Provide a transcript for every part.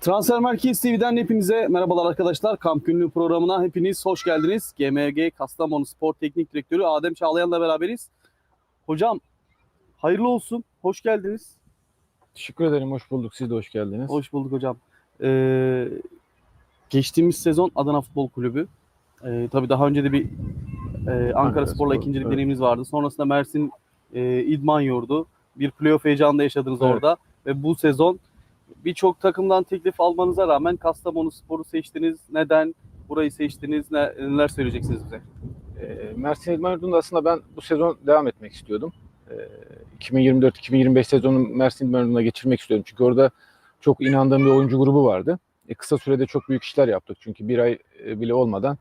Transfer Merkez TV'den hepinize merhabalar arkadaşlar. Kamp günlüğü programına hepiniz hoş geldiniz. GMG Kastamonu Spor Teknik Direktörü Adem Çağlayan'la beraberiz. Hocam hayırlı olsun. Hoş geldiniz. Teşekkür ederim. Hoş bulduk. Siz de hoş geldiniz. Hoş bulduk hocam. Ee, geçtiğimiz sezon Adana Futbol Kulübü. Ee, tabii daha önce de bir e, Ankara, Ankara Spor'la Spor, ikincilik evet. deneyiminiz vardı. Sonrasında Mersin e, İdman Yurdu. Bir playoff heyecanı da yaşadınız Evet. orada. Ve bu sezon birçok takımdan teklif almanıza rağmen Kastamonu Spor'u seçtiniz. Neden? Burayı seçtiniz. Ne, neler söyleyeceksiniz bize? Ee, Mersin İdman Yurdu'nda aslında ben bu sezon devam etmek istiyordum. Ee, 2024-2025 sezonu Mersin İdman Yurdu'na geçirmek istiyordum. Çünkü orada çok inandığım bir oyuncu grubu vardı. E, kısa sürede çok büyük işler yaptık. Çünkü bir ay e, bile olmadan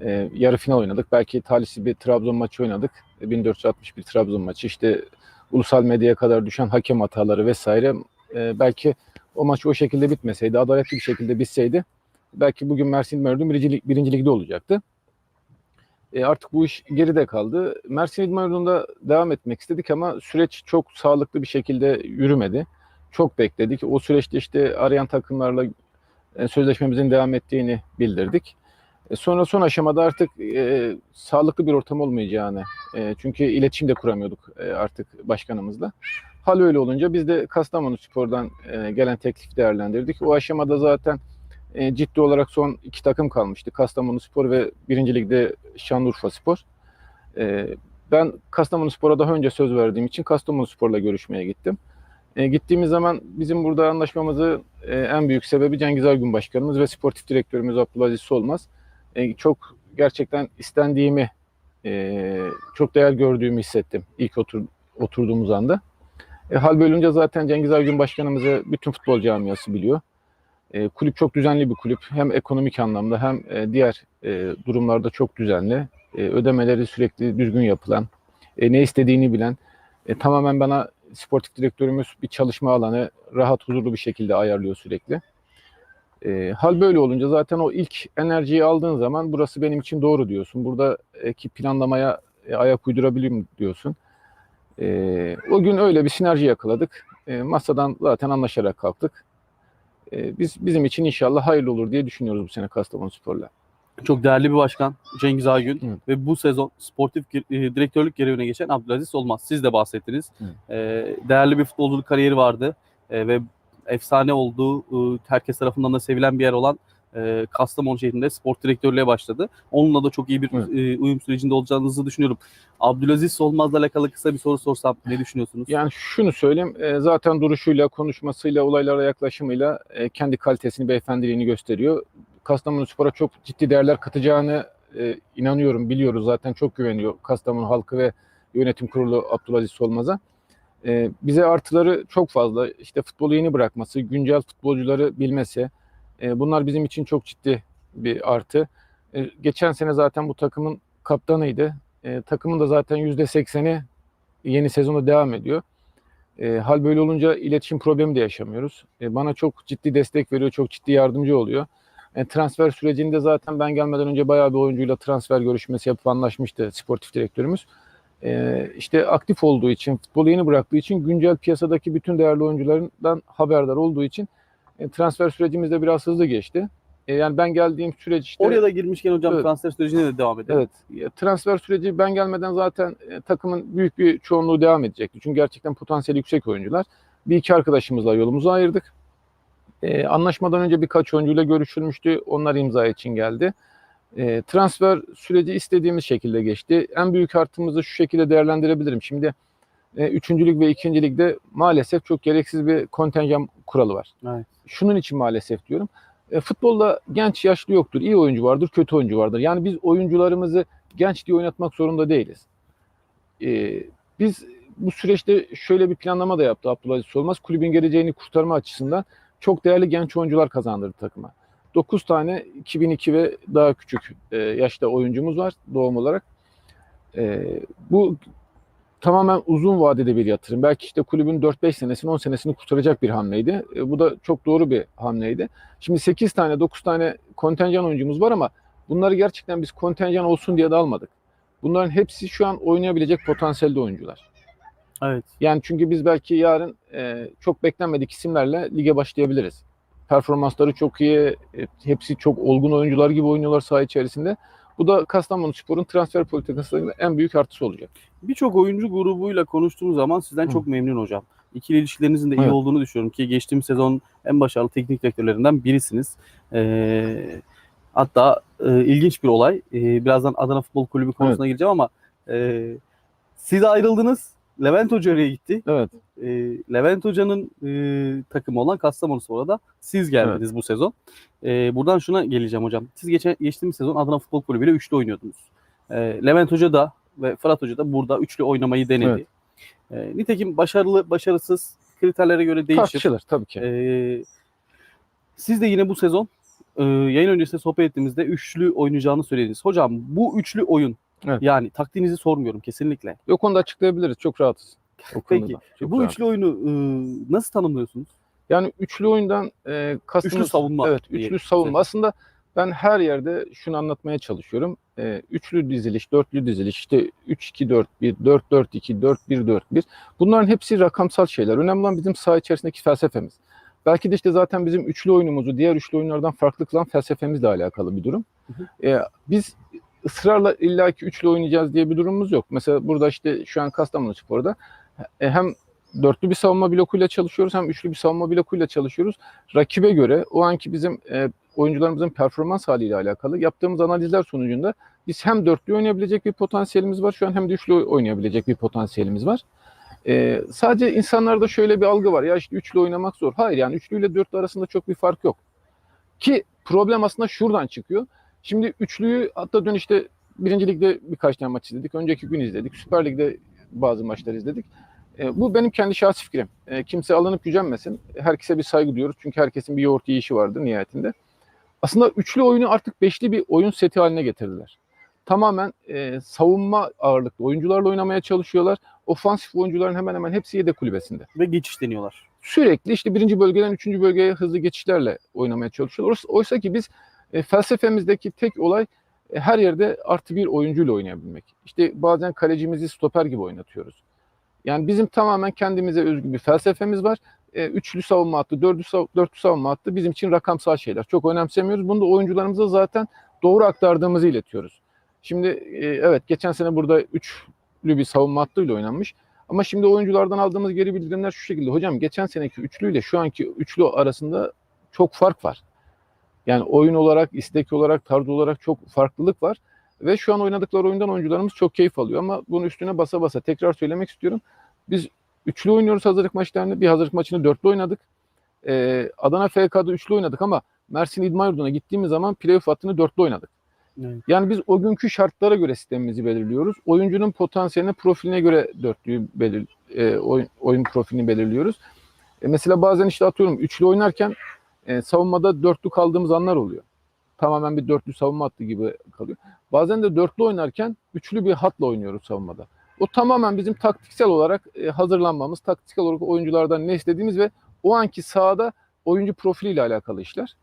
e, yarı final oynadık. Belki talihsiz bir Trabzon maçı oynadık. E, 1461 Trabzon maçı. İşte ulusal medyaya kadar düşen hakem hataları vesaire. E, belki o maç o şekilde bitmeseydi, adaletli bir şekilde bitseydi belki bugün Mersin İdman Yurdu birinci, lig- birinci ligde olacaktı. E, artık bu iş geride kaldı. Mersin İdman devam etmek istedik ama süreç çok sağlıklı bir şekilde yürümedi. Çok bekledik. O süreçte işte arayan takımlarla e, sözleşmemizin devam ettiğini bildirdik. E, sonra son aşamada artık e, sağlıklı bir ortam olmayacağını, e, çünkü iletişim de kuramıyorduk e, artık başkanımızla. Hal öyle olunca biz de Kastamonu Spor'dan e, gelen teklifi değerlendirdik. O aşamada zaten e, ciddi olarak son iki takım kalmıştı. Kastamonu Spor ve birinci ligde Şanlıurfa Spor. E, ben Kastamonu Spor'a daha önce söz verdiğim için Kastamonu Spor'la görüşmeye gittim. E, gittiğimiz zaman bizim burada anlaşmamızı e, en büyük sebebi Cengiz Ergün Başkanımız ve sportif direktörümüz Abdülaziz Solmaz. E, çok gerçekten istendiğimi, e, çok değer gördüğümü hissettim ilk otur, oturduğumuz anda. E, hal bölünce zaten Cengiz Ergün Başkanımızı bütün futbol camiası biliyor. E, kulüp çok düzenli bir kulüp. Hem ekonomik anlamda hem e, diğer e, durumlarda çok düzenli. E, ödemeleri sürekli düzgün yapılan, e, ne istediğini bilen, e, tamamen bana sportif direktörümüz bir çalışma alanı rahat, huzurlu bir şekilde ayarlıyor sürekli. E, hal böyle olunca zaten o ilk enerjiyi aldığın zaman burası benim için doğru diyorsun. Buradaki planlamaya e, ayak uydurabilirim diyorsun. E, o gün öyle bir sinerji yakaladık. E, masadan zaten anlaşarak kalktık. E, biz bizim için inşallah hayırlı olur diye düşünüyoruz bu sene Kastamonu Spor'la. Çok değerli bir başkan Cengiz Aygün Evet. ve bu sezon sportif e, direktörlük görevine geçen Abdülaziz Olmaz. Siz de bahsettiniz. E, değerli bir futbolculuk kariyeri vardı E, ve efsane olduğu, e, herkes tarafından da sevilen bir yer olan e, Kastamonu şehrinde spor direktörlüğe başladı. Onunla da çok iyi bir Evet. e, uyum sürecinde olacağınızı düşünüyorum. Abdülaziz Olmaz'la alakalı kısa bir soru sorsam ne düşünüyorsunuz? Yani şunu söyleyeyim, e, zaten duruşuyla, konuşmasıyla, olaylara yaklaşımıyla e, kendi kalitesini, beyefendiliğini gösteriyor. Kastamonu Spor'a çok ciddi değerler katacağını e, inanıyorum, biliyoruz zaten çok güveniyor Kastamonu halkı ve yönetim kurulu Abdülaziz Solmaz'a. E, bize artıları çok fazla. İşte futbolu yeni bırakması, güncel futbolcuları bilmesi, e, bunlar bizim için çok ciddi bir artı. E, geçen sene zaten bu takımın kaptanıydı. E, takımın da zaten %80'i yeni sezonda devam ediyor. Hal böyle olunca iletişim problemi de yaşamıyoruz. Bana çok ciddi destek veriyor, çok ciddi yardımcı oluyor. Transfer sürecinde zaten ben gelmeden önce bayağı bir oyuncuyla transfer görüşmesi yapıp anlaşmıştı sportif direktörümüz. E, işte aktif olduğu için, futbolu yeni bıraktığı için güncel piyasadaki bütün değerli oyuncularından haberdar olduğu için e, transfer sürecimiz de biraz hızlı geçti. E, yani ben geldiğim süreç işte... Oraya da girmişken hocam Evet. transfer sürecine de devam edelim. Evet. Transfer süreci ben gelmeden zaten e, takımın büyük bir çoğunluğu devam edecekti. Çünkü gerçekten potansiyeli yüksek oyuncular. Bir iki arkadaşımızla yolumuzu ayırdık. E, anlaşmadan önce birkaç oyuncuyla görüşülmüştü. Onlar imza için geldi. E, transfer süreci istediğimiz şekilde geçti. En büyük artımızı şu şekilde değerlendirebilirim. Şimdi e, üçüncülük ve ikincilikte maalesef çok gereksiz bir kontenjan kuralı var. Evet. Şunun için maalesef diyorum. E, futbolda genç yaşlı yoktur. İyi oyuncu vardır, kötü oyuncu vardır. Yani biz oyuncularımızı genç diye oynatmak zorunda değiliz. E, biz bu süreçte şöyle bir planlama da yaptı Abdülaziz Solmaz. Kulübün geleceğini kurtarma açısından çok değerli genç oyuncular kazandırdı takıma. 9 tane 2002 ve daha küçük e, yaşta oyuncumuz var doğum olarak. E, bu tamamen uzun vadede bir yatırım. Belki işte kulübün 4-5 senesini 10 senesini kurtaracak bir hamleydi. E, bu da çok doğru bir hamleydi. Şimdi 8 tane 9 tane kontenjan oyuncumuz var ama bunları gerçekten biz kontenjan olsun diye de almadık. Bunların hepsi şu an oynayabilecek potansiyelde oyuncular. Evet. Yani çünkü biz belki yarın e, çok beklenmedik isimlerle lige başlayabiliriz. performansları çok iyi. E, hepsi çok olgun oyuncular gibi oynuyorlar saha içerisinde. Bu da Kastamonu Spor'un transfer politikasının en büyük artısı olacak. Birçok oyuncu grubuyla konuştuğumuz zaman sizden Hı. çok memnun hocam. İkili ilişkilerinizin de iyi Evet. olduğunu düşünüyorum ki geçtiğimiz sezon en başarılı teknik direktörlerinden birisiniz. Ee, hatta e, ilginç bir olay. Ee, birazdan Adana Futbol Kulübü konusuna gireceğim ama e, siz ayrıldınız. Levent Hoca oraya gitti. Evet. E, Levent Hoca'nın e, takımı olan Kastamonu Spor'a da siz geldiniz bu sezon. E, buradan şuna geleceğim hocam. Siz geçen geçtiğimiz sezon Adana Futbol Kulübü ile üçlü oynuyordunuz. E, Levent Hoca da ve Fırat Hoca da burada üçlü oynamayı denedi. E, nitekim başarılı, başarısız kriterlere göre değişir. Tartışılır tabii ki. E, siz de yine bu sezon e, yayın öncesinde sohbet ettiğimizde üçlü oynayacağını söylediniz. Hocam bu üçlü oyun Evet. yani taktiğinizi sormuyorum kesinlikle. O konuda açıklayabiliriz. Çok rahatız. O Peki çok bu rahat. üçlü oyunu e, nasıl tanımlıyorsunuz? Yani üçlü oyundan e, kastımız... Üçlü savunma Evet, diyelim. üçlü savunma. Aslında ben her yerde şunu anlatmaya çalışıyorum. E, üçlü diziliş, dörtlü diziliş, işte 3-2-4-1, 4-4-2, 4-1-4-1. Bunların hepsi rakamsal şeyler. Önemli olan bizim saha içerisindeki felsefemiz. Belki de işte zaten bizim üçlü oyunumuzu diğer üçlü oyunlardan farklı kılan felsefemizle alakalı bir durum. Hı E, biz ısrarla illaki üçlü oynayacağız diye bir durumumuz yok. Mesela burada işte şu an Kastamonu Spor'da e, hem dörtlü bir savunma blokuyla çalışıyoruz hem üçlü bir savunma blokuyla çalışıyoruz. Rakibe göre o anki bizim e, oyuncularımızın performans haliyle alakalı yaptığımız analizler sonucunda biz hem dörtlü oynayabilecek bir potansiyelimiz var şu an hem de üçlü oynayabilecek bir potansiyelimiz var. E, sadece insanlarda şöyle bir algı var ya işte üçlü oynamak zor. Hayır yani üçlü ile dörtlü arasında çok bir fark yok. Ki problem aslında şuradan çıkıyor. Şimdi üçlüyü hatta dün işte birinci ligde birkaç tane maç izledik. Önceki gün izledik. Süper Lig'de bazı maçlar izledik. E, bu benim kendi şahsi fikrim. E, kimse alınıp gücenmesin. Herkese bir saygı duyuyoruz. Çünkü herkesin bir yoğurt yiyişi vardır nihayetinde. Aslında üçlü oyunu artık beşli bir oyun seti haline getirdiler. Tamamen e, savunma ağırlıklı oyuncularla oynamaya çalışıyorlar. Ofansif oyuncuların hemen hemen hepsi yedek kulübesinde. Ve geçiş deniyorlar. Sürekli işte birinci bölgeden üçüncü bölgeye hızlı geçişlerle oynamaya çalışıyorlar. Oysa- Oysa ki biz e, felsefemizdeki tek olay e, her yerde artı bir oyuncuyla oynayabilmek. İşte bazen kalecimizi stoper gibi oynatıyoruz. Yani bizim tamamen kendimize özgü bir felsefemiz var. E, üçlü savunma hattı, dörtlü, sav- dörtlü savunma hattı bizim için rakamsal şeyler. Çok önemsemiyoruz. Bunu da oyuncularımıza zaten doğru aktardığımızı iletiyoruz. Şimdi e, evet geçen sene burada üçlü bir savunma hattıyla oynanmış. Ama şimdi oyunculardan aldığımız geri bildirimler şu şekilde. Hocam geçen seneki üçlüyle şu anki üçlü arasında çok fark var. Yani oyun olarak, istek olarak, tarz olarak çok farklılık var. Ve şu an oynadıkları oyundan oyuncularımız çok keyif alıyor. Ama bunun üstüne basa basa tekrar söylemek istiyorum. Biz üçlü oynuyoruz hazırlık maçlarını. Bir hazırlık maçını dörtlü oynadık. Ee, Adana FK'da üçlü oynadık ama Mersin İdman Yurdu'na gittiğimiz zaman playoff hattını dörtlü oynadık. Evet. Yani biz o günkü şartlara göre sistemimizi belirliyoruz. Oyuncunun potansiyeline, profiline göre dörtlüyü belir, e, oyun, oyun profilini belirliyoruz. E, mesela bazen işte atıyorum üçlü oynarken e, savunmada dörtlü kaldığımız anlar oluyor. Tamamen bir dörtlü savunma hattı gibi kalıyor. Bazen de dörtlü oynarken üçlü bir hatla oynuyoruz savunmada. O tamamen bizim taktiksel olarak e, hazırlanmamız, taktiksel olarak oyunculardan ne istediğimiz ve o anki sahada oyuncu profiliyle alakalı işler.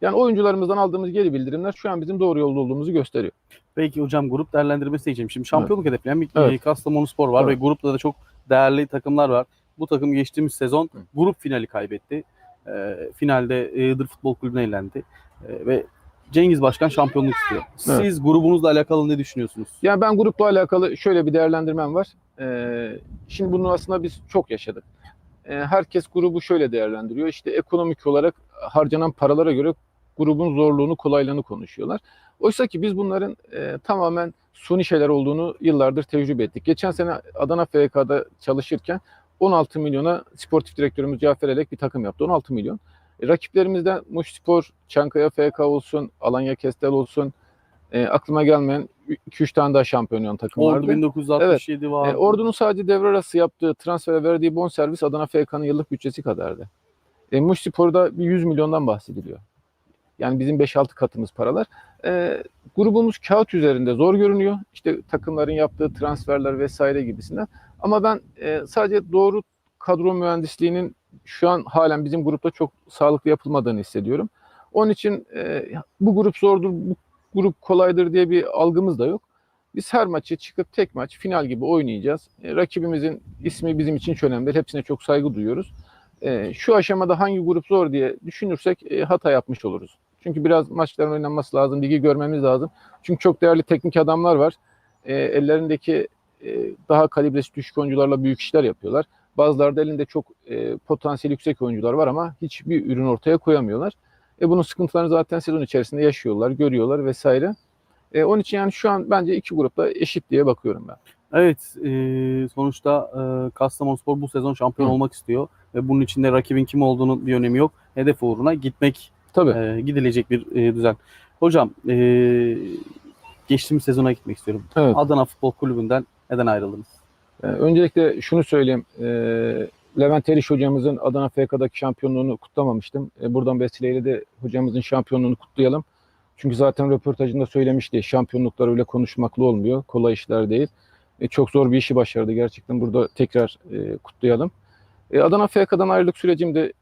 Yani oyuncularımızdan aldığımız geri bildirimler şu an bizim doğru yolda olduğumuzu gösteriyor. Peki hocam grup değerlendirmesi diyeceğim. Şimdi şampiyonluk hedefleyen bir Evet. e, Kastamonu Spor var Evet. ve grupta da çok değerli takımlar var. Bu takım geçtiğimiz sezon grup finali kaybetti. E, finalde Iğdır Futbol Kulübü'ne elendi. E, ve Cengiz Başkan şampiyonluk istiyor. Siz grubunuzla alakalı ne düşünüyorsunuz? Yani ben grupla alakalı şöyle bir değerlendirmem var. Ee, şimdi bunu aslında biz çok yaşadık. Ee, herkes grubu şöyle değerlendiriyor. İşte ekonomik olarak harcanan paralara göre grubun zorluğunu, kolaylığını konuşuyorlar. Oysa ki biz bunların e, tamamen suni şeyler olduğunu yıllardır tecrübe ettik. Geçen sene Adana FK'da çalışırken 16 milyona sportif direktörümüz Cafer Elek bir takım yaptı. 16 milyon. E, rakiplerimizden Muş Spor, Çankaya FK olsun, Alanya Kestel olsun, e, aklıma gelmeyen 2-3 tane daha şampiyon takım Ordu vardı. 1967 var. E, Ordu'nun sadece devre arası yaptığı transfere verdiği bonservis Adana FK'nın yıllık bütçesi kadardı. E, Muş Spor'da bir 100 milyondan bahsediliyor. Yani bizim 5-6 katımız paralar. E, grubumuz kağıt üzerinde zor görünüyor. İşte takımların yaptığı transferler vesaire gibisinden. Ama ben e, sadece doğru kadro mühendisliğinin şu an halen bizim grupta çok sağlıklı yapılmadığını hissediyorum. Onun için e, bu grup zordur, bu grup kolaydır diye bir algımız da yok. Biz her maçı çıkıp tek maç final gibi oynayacağız. E, rakibimizin ismi bizim için çok önemli. Hepsine çok saygı duyuyoruz. e, şu aşamada hangi grup zor diye düşünürsek e, hata yapmış oluruz. Çünkü biraz maçların oynanması lazım, ligi görmemiz lazım. Çünkü çok değerli teknik adamlar var. E, ellerindeki e, daha kalibresi düşük oyuncularla büyük işler yapıyorlar. Bazıları da elinde çok e, potansiyeli yüksek oyuncular var ama hiçbir ürün ortaya koyamıyorlar. E, bunun sıkıntılarını zaten sezon içerisinde yaşıyorlar, görüyorlar vesaire. E, onun için yani şu an bence iki grupta eşit diye bakıyorum ben. Evet, e, sonuçta e, Kastamonuspor bu sezon şampiyon Hı. olmak istiyor ve bunun içinde rakibin kim olduğunun bir önemi yok. Hedef uğruna gitmek Tabii. e, gidilecek bir e, düzen. Hocam, e, geçtiğimiz sezona gitmek istiyorum. Evet. Adana Futbol Kulübü'nden neden ayrıldınız? Ee, Öncelikle şunu söyleyeyim. Ee, Levent Eriş hocamızın Adana FK'daki şampiyonluğunu kutlamamıştım. Ee, Buradan vesileyle de hocamızın şampiyonluğunu kutlayalım. Çünkü zaten röportajında söylemişti. Şampiyonluklar öyle konuşmakla olmuyor. Kolay işler değil. E, Çok zor bir işi başardı. Gerçekten burada tekrar e, kutlayalım. E, Adana FK'dan ayrılık sürecimde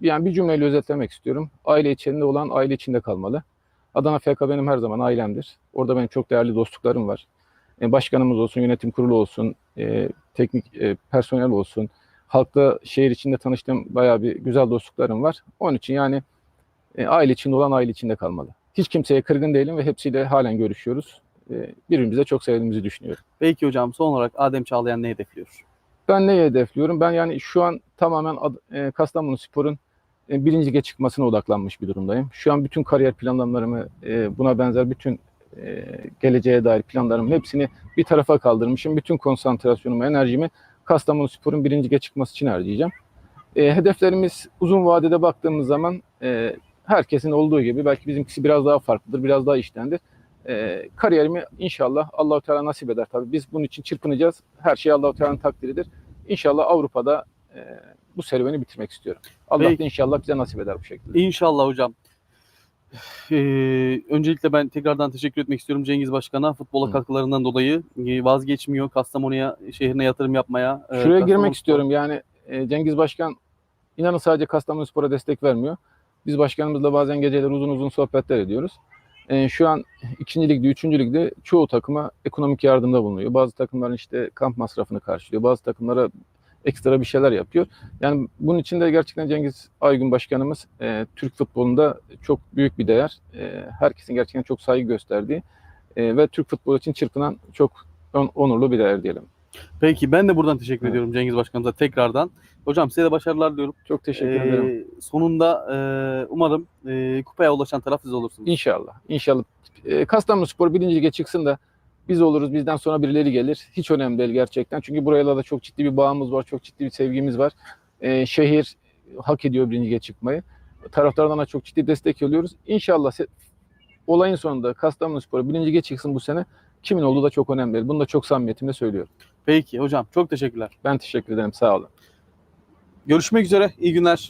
yani bir cümleyle özetlemek istiyorum. Aile içinde olan aile içinde kalmalı. Adana FK benim her zaman ailemdir. Orada benim çok değerli dostluklarım var. E, Başkanımız olsun, yönetim kurulu olsun, e, teknik e, personel olsun. Halkla şehir içinde tanıştığım bayağı bir güzel dostluklarım var. Onun için yani e, aile içinde olan aile içinde kalmalı. Hiç kimseye kırgın değilim ve hepsiyle halen görüşüyoruz. E, birbirimize çok sevdiğimizi düşünüyorum. Peki hocam son olarak Adem Çağlayan ne hedefliyor? Ben neyi hedefliyorum? Ben yani şu an tamamen Ad- e, Kastamonu Spor'un birinci lige çıkmasına odaklanmış bir durumdayım. Şu an bütün kariyer planlarımı, e, buna benzer bütün e, geleceğe dair planlarımın hepsini bir tarafa kaldırmışım. Bütün konsantrasyonumu, enerjimi Kastamonu Spor'un birinci lige çıkması için harcayacağım. E, hedeflerimiz uzun vadede baktığımız zaman e, herkesin olduğu gibi belki bizimkisi biraz daha farklıdır, biraz daha iştendir. E, kariyerimi inşallah Allahu Teala nasip eder tabii. Biz bunun için çırpınacağız. Her şey Allahu Teala'nın takdiridir. İnşallah Avrupa'da e, bu serüveni bitirmek istiyorum. Allah Peki. da inşallah bize nasip eder bu şekilde. İnşallah hocam. Ee, öncelikle ben tekrardan teşekkür etmek istiyorum Cengiz Başkan'a futbola Hı. katkılarından dolayı. Ee, vazgeçmiyor Kastamonu'ya, şehrine yatırım yapmaya. Ee, Şuraya Kastamonuspor- girmek istiyorum. Yani e, Cengiz Başkan inanın sadece Kastamonuspor'a destek vermiyor. Biz başkanımızla bazen geceler uzun uzun sohbetler ediyoruz. E, şu an ikinci ligde, üçüncü ligde çoğu takıma ekonomik yardımda bulunuyor. Bazı takımların işte kamp masrafını karşılıyor. Bazı takımlara ekstra bir şeyler yapıyor. Yani bunun için de gerçekten Cengiz Aygün Başkanımız e, Türk futbolunda çok büyük bir değer. E, herkesin gerçekten çok saygı gösterdiği e, ve Türk futbolu için çırpınan çok on- onurlu bir değer diyelim. Peki ben de buradan teşekkür Evet. ediyorum Cengiz Başkanımıza tekrardan. Hocam size de başarılar diliyorum. Çok teşekkür Ee, ederim. Sonunda e, umarım e, kupaya ulaşan taraf siz olursunuz. İnşallah. İnşallah. E, Kastamonu Spor birinci lige çıksın da biz oluruz. Bizden sonra birileri gelir. Hiç önemli değil gerçekten. Çünkü burayla da çok ciddi bir bağımız var. Çok ciddi bir sevgimiz var. E, şehir hak ediyor birinci çıkmayı. Taraftardan da çok ciddi destek alıyoruz. İnşallah olayın sonunda Kastamonu Spor birinci çıksın bu sene. Kimin olduğu da çok önemli değil. Bunu da çok samimiyetimle söylüyorum. Peki hocam çok teşekkürler. Ben teşekkür ederim. Sağ olun. Görüşmek üzere. İyi günler.